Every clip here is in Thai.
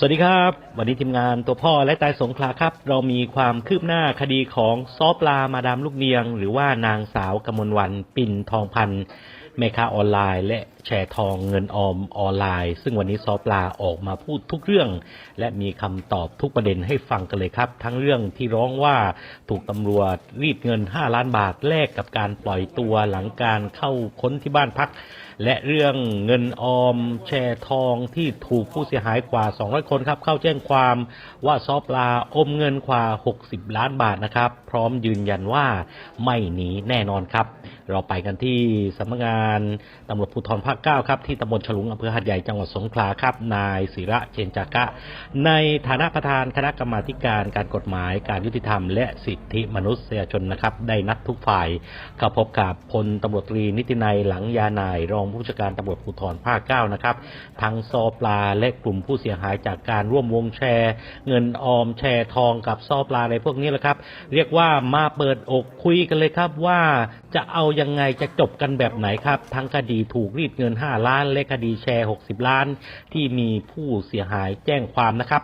สวัสดีครับ วันนี้ทีมงานตัวพ่อและตายสงขลาครับ เรามีความคืบหน้าคดีของซอปลามาดามลูกเนียง หรือว่านางสาวกมลวันปิ่นทองพันธ์แม่ค้าออนไลน์ และแชร์ทองเงินออมออนไลน์ ซึ่งวันนี้ซอปลาออกมาพูดทุกเรื่อง และมีคำตอบทุกประเด็นให้ฟังกันเลยครับ ทั้งเรื่องที่ร้องว่าถูกตำรวจรีดเงิน 5 ล้านบาทแลกกับการปล่อยตัวหลังการเข้าค้นที่บ้านพัก และเรื่องเงินออมแชร์ทองที่ถูกผู้เสียหายกว่า 200 คนครับเข้าแจ้งความว่าซอปลาอมเงินกว่า 60 ล้านบาทนะครับ พร้อมยืนยันว่าไม่หนีแน่นอนครับ เราไปกันที่สำนักงานตำรวจภูธรภาค 9 ครับที่ตำบลฉลุงอำเภอหัดใหญ่จังหวัดสงขลาครับ นายศิระเจนจากะ ในฐานะประธานคณะกรรมาการการกฎหมายการยุติธรรม และสิทธิมนุษยชนนะครับ ได้นัดทุกฝ่ายเข้าพบกับพลตำรวจตรีนิตินัยหลังยานายรองผู้จัดการตำรวจภูธรภาค9นะครับทั้งซอปลาและกลุ่มผู้เสียหายจากการร่วมวงแชร์ เงินออมแชร์ทองกับซอปลาในพวกนี้แหละครับ เรียกว่ามาเปิดอกคุยกันเลยครับว่าจะเอายังไงจะจบกันแบบไหนครับ ทั้งคดีถูกรีดเงิน 5 ล้าน และคดีแชร์ 60 ล้าน ที่มีผู้เสียหายแจ้งความนะครับ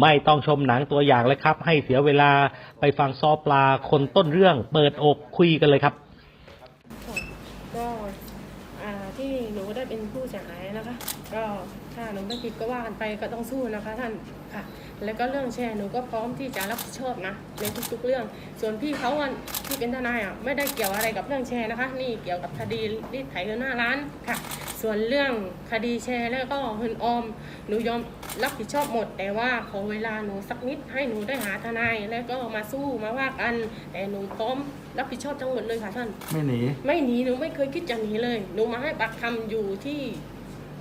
ไม่ต้องชมหนังตัวอย่างเลยครับ ให้เสียเวลาไปฟังซอปลาคนต้นเรื่อง เปิดอกคุยกันเลยครับ ค่ะก็อ่า ที่หนูได้เป็นผู้เสียหายนะคะ ก็ถ้าหนูไม่ผิดก็ว่ากันไปก็ต้องสู้นะคะท่านค่ะ แล้วก็เรื่องแชร์หนูก็พร้อมที่จะรับผิดชอบนะในทุกๆเรื่อง ส่วนพี่เขาอะ ที่เป็นทนายอะไม่ได้เกี่ยวอะไรกับเรื่องแชร์นะคะ นี่เกี่ยวกับคดีรีดไถเงินหน้าร้านค่ะ ส่วนเรื่องคดีแชร์แล้วก็เงินออมหนูยอมรับผิดชอบหมด แต่ว่าขอเวลาหนูสักนิดให้หนูได้หาทนายแล้วก็มาสู้มาว่ากัน แต่หนูพร้อมรับผิดชอบทั้งหมดเลยค่ะท่าน ไม่หนี ไม่หนีหนูไม่เคยคิดจะหนีเลย หนูมาให้ปากคำอยู่ที่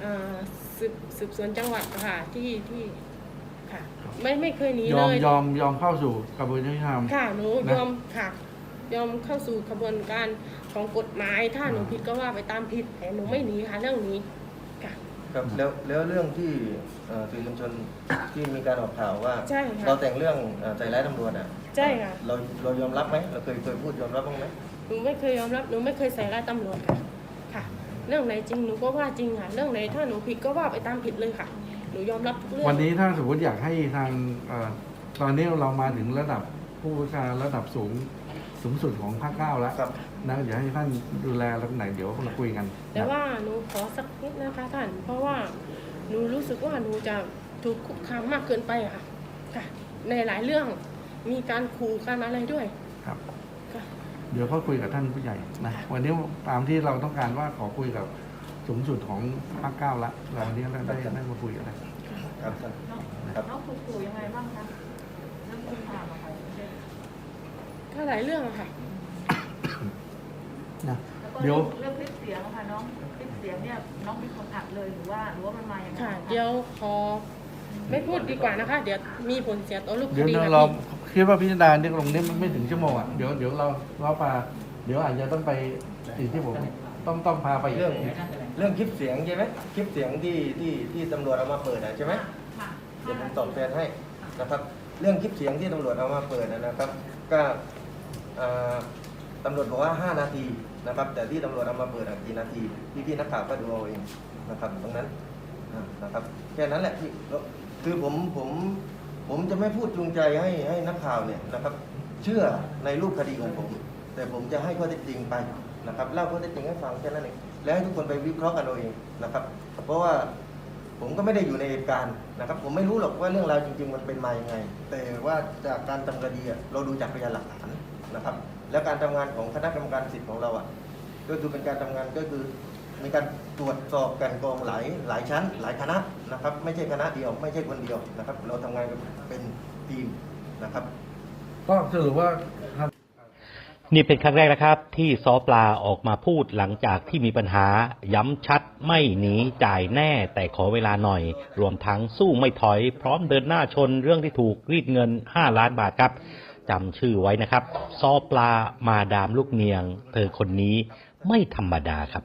อ่าสืบสืบสวนจังหวัดค่ะที่ที่ค่ะ ไม่ไม่เคยหนียเลอมย ยอมยอมเข้าสู่กระบวนการยุติธรรม ค่ะหนูนะ ยอมค่ะ ยอมเข้าสู่กระบวนการของกฎหมาย ถ้าหนูอ่าผิดก็ว่าไปตามผิดแต่หนูไม่หนีค่ะเรื่องนี้ค่ะครับแล้วแล้วเรื่องที่เอ่อสื่อมวลชน ที่มีการออกข่าวว่า ใช่ค่ะ เราแต่งเรื่องเอ่อใจร้ายตำรวจอะใช่ค่ะ เราเรายอมรับไหมเราเคยเคยพูดยอมรับบ้างไหมหนูไม่เคยยอมรับหนูไม่เคยใส่ร้ายตำรวจค่ะค่ะ เรื่องไหนจริงหนูก็ว่าจริงค่ะ เรื่องไหนถ้าหนูผิดก็ว่าไปตามผิดเลยค่ะ หนูยอมรับทุกเรื่องวันนี้ถ้าสมมติอยากให้ทางเอ่อตอนนี้เรามาถึงระดับผู้บัญชาการระดับสูง สูงสุดของภาคเก้าแล้วครับ นะเดี๋ยวให้ท่านดูแลตรงไหนเดี๋ยวเราคุยกันแต่ว่าหนูขอสักนิดนะคะท่าน เพราะว่าหนูรู้สึกว่าหนูจะถูกคุกคามมากเกินไปอะค่ะค่ะ ในหลายเรื่องมีการขู่กันอะไรด้วย ครับ ค่ะ เดี๋ยวเขาคุยกับท่านผู้ใหญ่นะวันนี้ตามที่เราต้องการว่าขอคุยกับสูงสุดของภาคเก้าละเราวันนี้ได้ได้ได้มาคุยกันแล้ว ครับท่านครับน้องถูกขู่ยังไงบ้างคะเรื่องคุกคามอะค่ะ ก็หลายเรื่องอะค่ะ นะแล้วก็เดี๋ยว เรื่องคลิปเสียงอะค่ะน้องคลิปเสียงเนี่ยน้องเป็นคนอัดเลยหรือว่าหรือว่ามันมาอย่างไรค่ะ เดี๋ยวขอไม่พูดดีกว่านะคะ เดี๋ยวมีผลเสียต่อรูปคเดี๋ยวดีค่ะเราพี่คิดว่าพิจารณาเนี่ยลงนี้มันไม่ถึงชั่วโมงอะเดี๋ยวเดี๋ยวเราเราปาเดี๋ยวอาจจะต้องไปสิ่งที่ผมต้องต้องพาไปอีกเรื่องเรื่องคลิปเสียงใช่ไหมคลิปเสียงที่ที่ที่ตำรวจเอามาเปิดอะใช่ไหมค่ะเดี๋ยวผมตอบแทนให้นะครับ เรื่องคลิปเสียงที่ตำรวจเอามาเปิดนะครับ ก็เอ่อ ตำรวจบอกว่า 5 นาทีนะครับ แต่ที่ตำรวจเอามาเปิดอะกี่นาที พี่พี่ๆนักข่าวก็ดูเอาเองนะครับตรงนั้นนะครับแค่นั้นแหละพี่คือผมผมผมจะไม่พูดจูงใจให้ให้นักข่าวเนี่ยนะครับ เชื่อในรูปคดีของผม แต่ผมจะให้ข้อเท็จจริงไปนะครับเล่าข้อเท็จจริงให้ฟังแค่นั้นเองแล้วให้ทุกคนไปวิเคราะห์กันเอาเองนะครับ เพราะว่าผมก็ไม่ได้อยู่ในเหตุการณ์นะครับ ผมไม่รู้หรอกว่าเรื่องราวจริง ๆ มันเป็นมาอยังไง แต่ว่าจากการทำคดีเราดูจากพยานหลักฐาน นะครับ แล้วการทำงานของคณะกรรมการสิทธิ์ของเราอะก็คือเป็นการทำงานก็คือมีการตรวจสอบกันกองหลายหลายชั้น หลายคณะนะครับ ไม่ใช่คณะเดียว ไม่ใช่คนเดียวนะครับ เราทำงานกันเป็นทีมนะครับก็สรุปว่านี่เป็นครั้งแรกนะครับ ที่ซอปลาออกมาพูดหลังจากที่มีปัญหา ย้ำชัดไม่หนีจ่ายแน่ แต่ขอเวลาหน่อย รวมทั้งสู้ไม่ถอย พร้อมเดินหน้าชนเรื่องที่ถูกรีดเงิน 5 ล้านบาทครับ จำชื่อไว้นะครับ ซอปลามาดามลูกเนียง เธอคนนี้ไม่ธรรมดาครับ